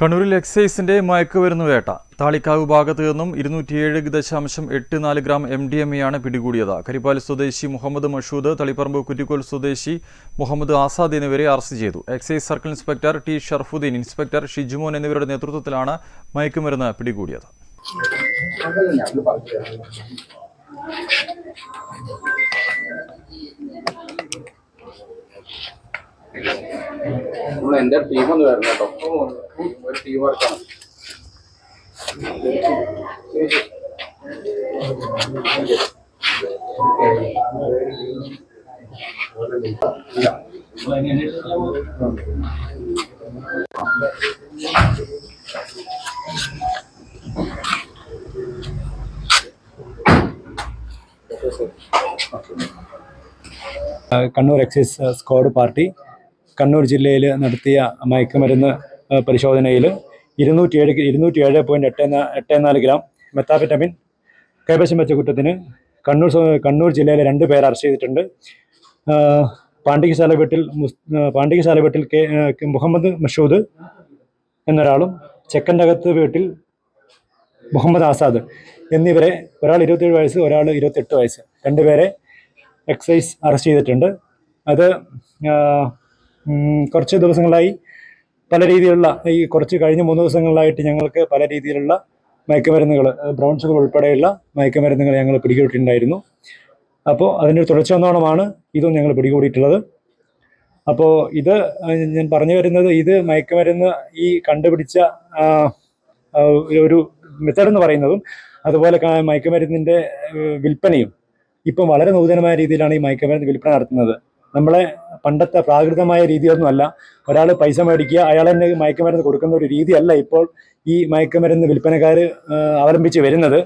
കണ്ണൂരിൽ എക്സൈസിന്റെ മയക്കുമരുന്ന് വേട്ട. താളിക്കാവ് ഭാഗത്തു നിന്നും ഇരുന്നൂറ്റിയേഴ് ദശാംശം എട്ട് നാല് ഗ്രാം എം ഡി എം എയാണ് പിടികൂടിയത്. കരിപ്പാൽ സ്വദേശി മുഹമ്മദ് മഷൂദ് തളിപ്പറമ്പ് കുറ്റിക്കോൽ സ്വദേശി മുഹമ്മദ് ആസാദ് എന്നിവരെ അറസ്റ്റ് ചെയ്തു. Excise circle inspector T Sharafuddin inspector Shijumon എന്നിവരുടെ നേതൃത്വത്തിലാണ് മയക്കുമരുന്ന് പിടികൂടിയത്. നമ്മൾ എന്റെ ടീം ഒന്ന് വരണം കേട്ടോ. ഒരു ടീം വർക്കാണ് Kannur excise squad party Kannur ജില്ലയിൽ നടത്തിയ മയക്കുമരുന്ന് പരിശോധനയിൽ ഇരുന്നൂറ്റിയേഴ് ഇരുന്നൂറ്റിയേഴ് പോയിന്റ് എട്ട് എട്ട് നാല് ഗ്രാം മെത്താഫെറ്റമിൻ കൈവശം വെച്ച കുറ്റത്തിന് കണ്ണൂർ കണ്ണൂർ ജില്ലയിലെ രണ്ട് പേർ അറസ്റ്റ് ചെയ്തിട്ടുണ്ട്. ആ, പാണ്ഡികശാല വീട്ടിൽ മുസ് ആ, പാണ്ഡികശാല വീട്ടിൽ കെ മുഹമ്മദ് മഷൂദ് എന്നൊരാളും ചെക്കന്റെ അകത്ത് വീട്ടിൽ മുഹമ്മദ് ആസാദ് എന്നിവരെ ഒരാൾ ഇരുപത്തേഴ് വയസ്സ് ഒരാൾ ഇരുപത്തെട്ട് വയസ്സ്. രണ്ടുപേരെ എക്സൈസ് അറസ്റ്റ് ചെയ്തിട്ടുണ്ട്. അത് കുറച്ച് ദിവസങ്ങളായി പല രീതിയിലുള്ള ഈ കുറച്ച് കഴിഞ്ഞ മൂന്ന് ദിവസങ്ങളിലായിട്ട് ഞങ്ങൾക്ക് പല രീതിയിലുള്ള മയക്കുമരുന്നുകൾ ബ്രൗൺ ഷുഗർ ഉൾപ്പെടെയുള്ള മയക്കുമരുന്നുകൾ ഞങ്ങൾ പിടികൂടിയിട്ടുണ്ടായിരുന്നു. അപ്പോൾ അതിന്റെ ഒരു തുടർച്ച എന്നോണമാണ് ഇതും ഞങ്ങൾ പിടികൂടിയിട്ടുള്ളത്. അപ്പോൾ ഇത് ഞാൻ പറഞ്ഞു വരുന്നത് ഇത് മയക്കുമരുന്ന് ഈ കണ്ടുപിടിച്ച ഒരു മെത്തേഡ് എന്ന് പറയുന്നതും അതുപോലെ മയക്കുമരുന്നിന്റെ വിൽപ്പനയും ഇപ്പം വളരെ നൂതനമായ രീതിയിലാണ് ഈ മയക്കുമരുന്ന് വിൽപ്പന നടത്തുന്നത്. നമ്മളെ പണ്ടത്തെ പ്രാകൃതമായ രീതിയൊന്നുമല്ല. ഒരാൾ പൈസ മേടിക്കുക അയാൾ തന്നെ മയക്കുമരുന്ന് കൊടുക്കുന്ന ഒരു രീതിയല്ല ഇപ്പോൾ ഈ മയക്കുമരുന്ന് വിൽപ്പനക്കാർ അവലംബിച്ച് വരുന്നത്.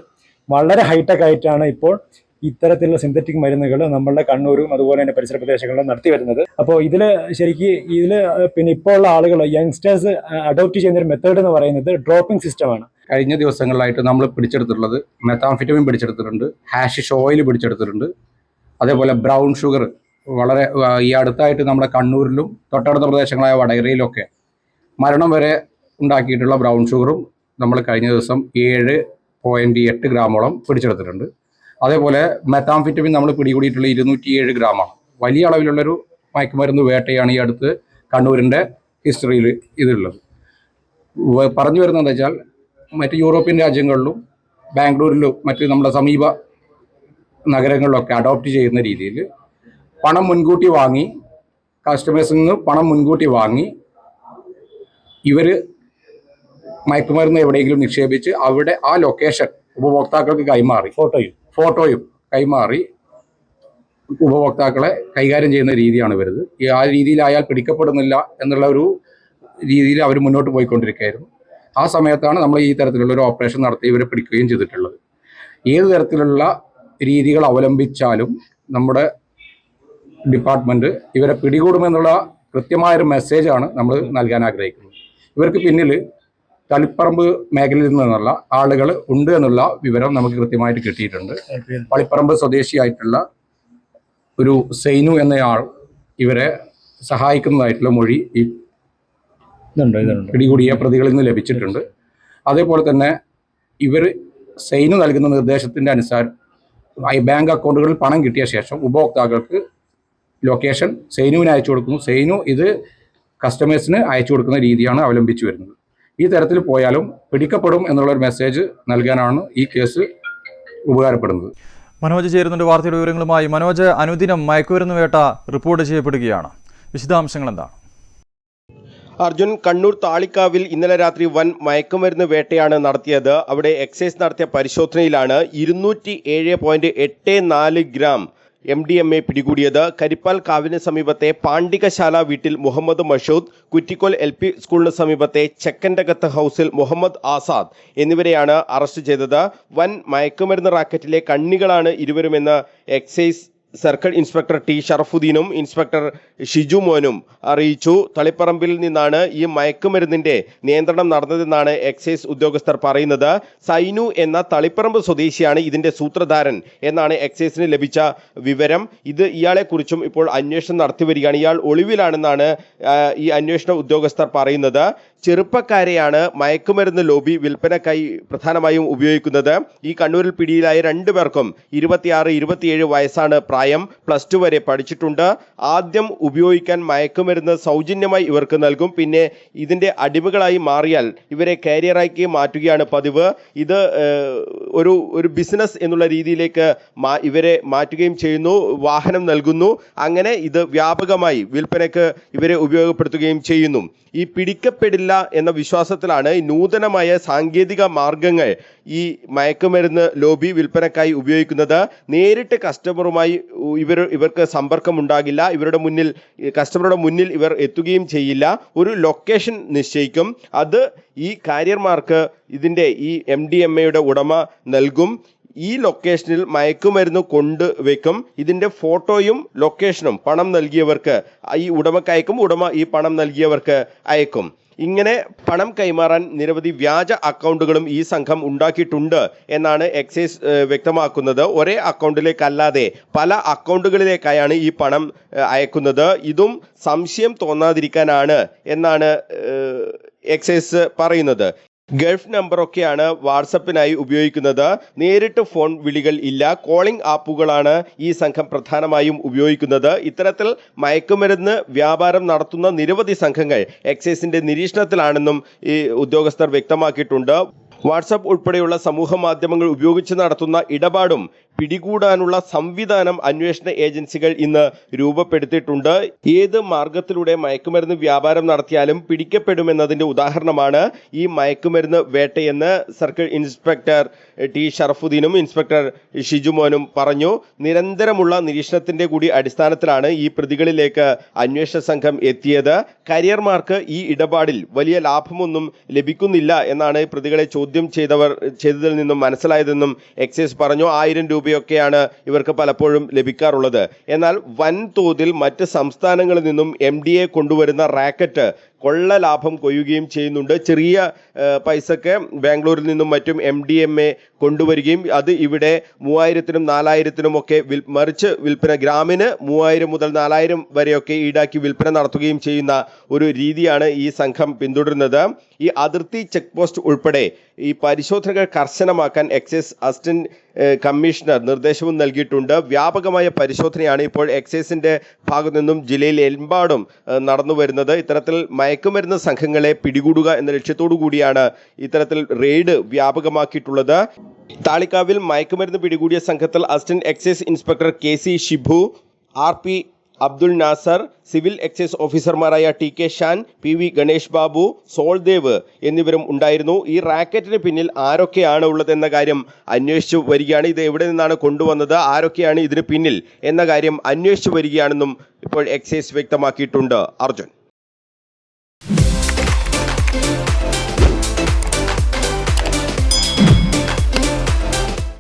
വളരെ ഹൈടെക് ആയിട്ടാണ് ഇപ്പോൾ ഇത്തരത്തിലുള്ള സിന്തറ്റിക് മരുന്നുകൾ നമ്മളുടെ കണ്ണൂരും അതുപോലെ തന്നെ പരിസര പ്രദേശങ്ങളിലും നടത്തി വരുന്നത്. അപ്പോൾ ഇതിൽ ശരിക്ക് ഇതിൽ പിന്നെ ഇപ്പോൾ ഉള്ള ആളുകൾ യങ്സ്റ്റേഴ്സ് അഡോപ്റ്റ് ചെയ്യുന്ന ഒരു മെത്തേഡ് എന്ന് പറയുന്നത് ഡ്രോപ്പിംഗ് സിസ്റ്റമാണ് കഴിഞ്ഞ ദിവസങ്ങളിലായിട്ട് നമ്മൾ പിടിച്ചെടുത്തിട്ടുള്ളത് മെത്താംഫിറ്റമിൻ പിടിച്ചെടുത്തിട്ടുണ്ട് ഹാഷിഷ് ഓയിൽ പിടിച്ചെടുത്തിട്ടുണ്ട് അതേപോലെ ബ്രൗൺ ഷുഗർ വളരെ ഈ അടുത്തായിട്ട് നമ്മുടെ കണ്ണൂരിലും തൊട്ടടുത്ത പ്രദേശങ്ങളായ വടകരയിലൊക്കെ മരണം വരെ ഉണ്ടാക്കിയിട്ടുള്ള ബ്രൗൺ ഷുഗറും നമ്മൾ കഴിഞ്ഞ ദിവസം ഏഴ് പോയിന്റ് എട്ട് ഗ്രാമോളം പിടിച്ചെടുത്തിട്ടുണ്ട്. അതേപോലെ മെത്താംഫിറ്റമിൻ നമ്മൾ പിടികൂടിയിട്ടുള്ള ഇരുന്നൂറ്റിയേഴ് ഗ്രാമാണ്. വലിയ അളവിലുള്ളൊരു മയക്കുമരുന്ന് വേട്ടയാണ് ഈ അടുത്ത് കണ്ണൂരിന്റെ ഹിസ്റ്ററിയിൽ ഇതുള്ളത് പറഞ്ഞു വരുന്നത് എന്താ വെച്ചാൽ മറ്റ് യൂറോപ്യൻ രാജ്യങ്ങളിലും ബാംഗ്ലൂരിലും മറ്റ് നമ്മുടെ സമീപ നഗരങ്ങളിലൊക്കെ അഡോപ്റ്റ് ചെയ്യുന്ന രീതിയിൽ പണം മുൻകൂട്ടി വാങ്ങി കസ്റ്റമേഴ്സിൽ നിന്ന് പണം മുൻകൂട്ടി വാങ്ങി ഇവർ മയക്കുമരുന്ന് എവിടെയെങ്കിലും നിക്ഷേപിച്ച് അവിടെ ആ ലൊക്കേഷൻ ഉപഭോക്താക്കൾക്ക് കൈമാറി. ഫോട്ടോയും. ഫോട്ടോയും കൈമാറി ഉപഭോക്താക്കളെ കൈകാര്യം ചെയ്യുന്ന രീതിയാണ് വരുന്നത് ഈ ആ രീതിയിലായാൽ അയാൾ പിടിക്കപ്പെടുന്നില്ല എന്നുള്ള ഒരു രീതിയിൽ അവർ മുന്നോട്ട് പോയിക്കൊണ്ടിരിക്കുകയായിരുന്നു. ആ സമയത്താണ് നമ്മൾ ഈ തരത്തിലുള്ള ഒരു ഓപ്പറേഷൻ നടത്തി ഇവരെ പിടിക്കുകയും ചെയ്തിട്ടുള്ളത്. ഏത് തരത്തിലുള്ള രീതികൾ അവലംബിച്ചാലും നമ്മുടെ ഡിപ്പാർട്ട്മെന്റ് ഇവരെ പിടികൂടുമെന്നുള്ള കൃത്യമായൊരു മെസ്സേജാണ് നമ്മൾ നൽകാൻ ആഗ്രഹിക്കുന്നത്. ഇവർക്ക് പിന്നിൽ തളിപ്പറമ്പ് മേഖലയിൽ നിന്നുള്ള ആളുകൾ ഉണ്ട് എന്നുള്ള വിവരം നമുക്ക് കൃത്യമായിട്ട് കിട്ടിയിട്ടുണ്ട്. പളിപ്പറമ്പ് സ്വദേശിയായിട്ടുള്ള ഒരു സൈനു എന്നയാൾ ഇവരെ സഹായിക്കുന്നതായിട്ടുള്ള മൊഴി ഈ പിടികൂടിയ പ്രതികളിൽ നിന്ന് ലഭിച്ചിട്ടുണ്ട്. അതേപോലെ തന്നെ ഇവർ സൈനു നൽകുന്ന നിർദ്ദേശത്തിന്റെ അനുസാരം ബാങ്ക് അക്കൗണ്ടുകളിൽ പണം കിട്ടിയ ശേഷം ഉപഭോക്താക്കൾക്ക് ലൊക്കേഷൻ സൈനുവിന് അയച്ചു കൊടുക്കുന്നു. സൈനു ഇത് കസ്റ്റമേഴ്സിന് അയച്ചു കൊടുക്കുന്ന രീതിയാണ് അവലംബിച്ചു വരുന്നത്. ഈ തരത്തിൽ പോയാലും പിടിക്കപ്പെടും എന്നുള്ള ഒരു മെസ്സേജ് നൽകാനാണ് ഈ കേസ് ഉപകാരപ്പെടുന്നത്. മനോജ് ചേരുന്നുണ്ട് വാർത്തയുടെ വിവരങ്ങളുമായി. മനോജ് അനുദിനം മയക്കുമരുന്ന് വേട്ട റിപ്പോർട്ട് ചെയ്യപ്പെടുകയാണ്. വിശദാംശങ്ങൾ എന്താണ്? അർജുൻ കണ്ണൂർ താളിക്കാവിൽ ഇന്നലെ രാത്രി വൻ മയക്കുമരുന്ന് വേട്ടയാണ് നടത്തിയത്. അവിടെ എക്സൈസ് നടത്തിയ പരിശോധനയിലാണ് ഇരുന്നൂറ്റി ഏഴ് പോയിന്റ് എട്ട് നാല് gram M D M A പിടികൂടിയത് കരിപ്പാൽ കാവിന് സമീപത്തെ പാണ്ഡികശാല വീട്ടിൽ മുഹമ്മദ് മഷൂദ് കുറ്റിക്കോൽ എൽ പി സ്കൂളിന് സമീപത്തെ ചെക്കൻഡകത്ത് ഹൗസിൽ മുഹമ്മദ് ആസാദ് എന്നിവരെയാണ് അറസ്റ്റ് ചെയ്തത്. വൻ മയക്കുമരുന്ന് റാക്കറ്റിലെ കണ്ണികളാണ് ഇരുവരുമെന്ന് എക്സൈസ് സർക്കിൾ ഇൻസ്പെക്ടർ ടി ഷറഫുദ്ദീനും ഇൻസ്പെക്ടർ ഷിജു മോനും അറിയിച്ചു. തളിപ്പറമ്പിൽ നിന്നാണ് ഈ മയക്കുമരുന്നിന്റെ നിയന്ത്രണം നടന്നതെന്നാണ് എക്സൈസ് ഉദ്യോഗസ്ഥർ പറയുന്നത്. സൈനു എന്ന തളിപ്പറമ്പ് സ്വദേശിയാണ് ഇതിന്റെ സൂത്രധാരൻ എന്നാണ് എക്സൈസിന് ലഭിച്ച വിവരം. ഇത് ഇയാളെക്കുറിച്ചും ഇപ്പോൾ അന്വേഷണം നടത്തി വരികയാണ്. ഇയാൾ ഒളിവിലാണെന്നാണ് ഈ അന്വേഷണ ഉദ്യോഗസ്ഥർ പറയുന്നത്. ചെറുപ്പക്കാരെയാണ് മയക്കുമരുന്ന് ലോബി വിൽപ്പനക്കായി പ്രധാനമായും ഉപയോഗിക്കുന്നത്. ഈ കണ്ണൂരിൽ പിടിയിലായ രണ്ടു പേർക്കും ഇരുപത്തിയാറ് ഇരുപത്തിയേഴ് വയസ്സാണ് പ്രായം. പ്ലസ് ടു വരെ പഠിച്ചിട്ടുണ്ട്. ആദ്യം ഉപയോഗിക്കാൻ മയക്കുമരുന്ന് സൗജന്യമായി ഇവർക്ക് നൽകും. പിന്നെ ഇതിന്റെ അടിമകളായി മാറിയാൽ ഇവരെ കാരിയറാക്കി മാറ്റുകയാണ് പതിവ്. ഇത് ഒരു ഒരു ബിസിനസ് എന്നുള്ള രീതിയിലേക്ക് ഇവരെ മാറ്റുകയും ചെയ്യുന്നു. വാഹനം നൽകുന്നു. അങ്ങനെ ഇത് വ്യാപകമായി വിൽപ്പനയ്ക്ക് ഇവരെ ഉപയോഗപ്പെടുത്തുകയും ചെയ്യുന്നു. ഈ പിടിക്കപ്പെടില്ല എന്ന വിശ്വാസത്തിലാണ് നൂതനമായ സാങ്കേതിക മാർഗങ്ങൾ ഈ മയക്കുമരുന്ന് ലോബി വിൽപ്പനക്കായി ഉപയോഗിക്കുന്നത്. നേരിട്ട് കസ്റ്റമറുമായി ഇവർ ഇവർക്ക് സമ്പർക്കം ഉണ്ടാകില്ല ഇവരുടെ മുന്നിൽ കസ്റ്റമറുടെ മുന്നിൽ ഇവർ എത്തുകയും ചെയ്യില്ല. ഒരു ലൊക്കേഷൻ നിശ്ചയിക്കും. അത് ഈ കാരിയർമാർക്ക് ഇതിന്റെ ഈ എം ഡി എം എയുടെ ഉടമ നൽകും. ഈ ലൊക്കേഷനിൽ മയക്കുമരുന്ന് കൊണ്ട് വെക്കും. ഇതിന്റെ ഫോട്ടോയും ലൊക്കേഷനും പണം നൽകിയവർക്ക് ഈ ഉടമക്ക് അയക്കും. ഉടമ ഈ പണം നൽകിയവർക്ക് അയക്കും. ഇങ്ങനെ പണം കൈമാറാൻ നിരവധി വ്യാജ അക്കൗണ്ടുകളും ഈ സംഘം ഉണ്ടാക്കിയിട്ടുണ്ട് എന്നാണ് എക്സൈസ് വ്യക്തമാക്കുന്നത്. ഒരേ അക്കൗണ്ടിലേക്കല്ലാതെ പല അക്കൗണ്ടുകളിലേക്കായാണ് ഈ പണം അയക്കുന്നത്. ഇതും സംശയം തോന്നാതിരിക്കാനാണ് എന്നാണ് എക്സൈസ് പറയുന്നത്. ഗൾഫ് നമ്പറൊക്കെയാണ് വാട്സപ്പിനായി ഉപയോഗിക്കുന്നത്. നേരിട്ട് ഫോൺ വിളികൾ ഇല്ല. കോളിംഗ് ആപ്പുകളാണ് ഈ സംഘം പ്രധാനമായും ഉപയോഗിക്കുന്നത്. ഇത്തരത്തിൽ മയക്കുമരുന്ന് വ്യാപാരം നടത്തുന്ന നിരവധി സംഘങ്ങൾ എക്സൈസിന്റെ നിരീക്ഷണത്തിലാണെന്നും ഈ ഉദ്യോഗസ്ഥർ വ്യക്തമാക്കിയിട്ടുണ്ട്. വാട്സപ്പ് ഉൾപ്പെടെയുള്ള സമൂഹ മാധ്യമങ്ങൾ ഉപയോഗിച്ച് നടത്തുന്ന ഇടപാടും പിടികൂടാനുള്ള സംവിധാനം അന്വേഷണ ഏജൻസികൾ ഇന്ന് രൂപപ്പെടുത്തിയിട്ടുണ്ട്. ഏത് മാർഗത്തിലൂടെ മയക്കുമരുന്ന് വ്യാപാരം നടത്തിയാലും പിടിക്കപ്പെടുമെന്നതിന്റെ ഉദാഹരണമാണ് ഈ മയക്കുമരുന്ന് വേട്ടയെന്ന് സർക്കിൾ ഇൻസ്പെക്ടർ ടി ഷറഫുദ്ദീനും ഇൻസ്പെക്ടർ ഷിജുമോനും പറഞ്ഞു. നിരന്തരമുള്ള നിരീക്ഷണത്തിന്റെ കൂടി അടിസ്ഥാനത്തിലാണ് ഈ പ്രതികളിലേക്ക് അന്വേഷണ സംഘം എത്തിയത്. കരിയർമാർക്ക് ഈ ഇടപാടിൽ വലിയ ലാഭമൊന്നും ലഭിക്കുന്നില്ല എന്നാണ് പ്രതികളെ ചോദ്യം ചെയ്തവർ ചെയ്തതിൽ നിന്നും മനസ്സിലായതെന്നും എക്സൈസ് പറഞ്ഞു. ആയിരം രൂപയൊക്കെയാണ് ഇവർക്ക് പലപ്പോഴും ലഭിക്കാറുള്ളത്. എന്നാൽ വൻതോതിൽ മറ്റ് സംസ്ഥാനങ്ങളിൽ നിന്നും എം കൊണ്ടുവരുന്ന റാക്കറ്റ് കൊള്ള ലാഭം കൊയ്യുകയും ചെയ്യുന്നുണ്ട്. ചെറിയ പൈസക്ക് ബാംഗ്ലൂരിൽ നിന്നും മറ്റും എം ഡി എം എ കൊണ്ടുവരികയും അത് ഇവിടെ മൂവായിരത്തിനും നാലായിരത്തിനും ഒക്കെ വിൽ മറിച്ച് വിൽപ്പന ഗ്രാമിന് മൂവായിരം മുതൽ നാലായിരം വരെയൊക്കെ ഈടാക്കി വിൽപ്പന നടത്തുകയും ചെയ്യുന്ന ഒരു രീതിയാണ് ഈ സംഘം പിന്തുടരുന്നത്. ഈ അതിർത്തി ചെക്ക് പോസ്റ്റ് ഉൾപ്പെടെ ഈ പരിശോധനകൾ കർശനമാക്കാൻ എക്സൈസ് അസിസ്റ്റന്റ് കമ്മീഷണർ നിർദ്ദേശവും നൽകിയിട്ടുണ്ട്. വ്യാപകമായ പരിശോധനയാണ് ഇപ്പോൾ എക്സൈസിന്റെ ഭാഗത്തു നിന്നും ജില്ലയിൽ എമ്പാടും നടന്നു വരുന്നത് ഇത്തരത്തിൽ മയക്കുമരുന്ന് സംഘങ്ങളെ പിടികൂടുക എന്ന ലക്ഷ്യത്തോടു കൂടിയാണ് ഇത്തരത്തിൽ റെയ്ഡ് വ്യാപകമാക്കിയിട്ടുള്ളത്. താളിക്കാവിൽ മയക്കുമരുന്ന് പിടികൂടിയ സംഘത്തിൽ assistant excise inspector K C Shibu R P Abdul Nasar civil excise ഓഫീസർമാരായ T K Shan P V Ganesh Babu Soldev എന്നിവരും ഉണ്ടായിരുന്നു. ഈ റാക്കറ്റിന് പിന്നിൽ ആരൊക്കെയാണ് ഉള്ളതെന്ന കാര്യം അന്വേഷിച്ചു വരികയാണ്. ഇത് എവിടെ നിന്നാണ് കൊണ്ടുവന്നത്? ആരൊക്കെയാണ് ഇതിന് പിന്നിൽ? എന്ന കാര്യം അന്വേഷിച്ചു വരികയാണെന്നും ഇപ്പോൾ എക്സൈസ് വ്യക്തമാക്കിയിട്ടുണ്ട്. അർജുൻ.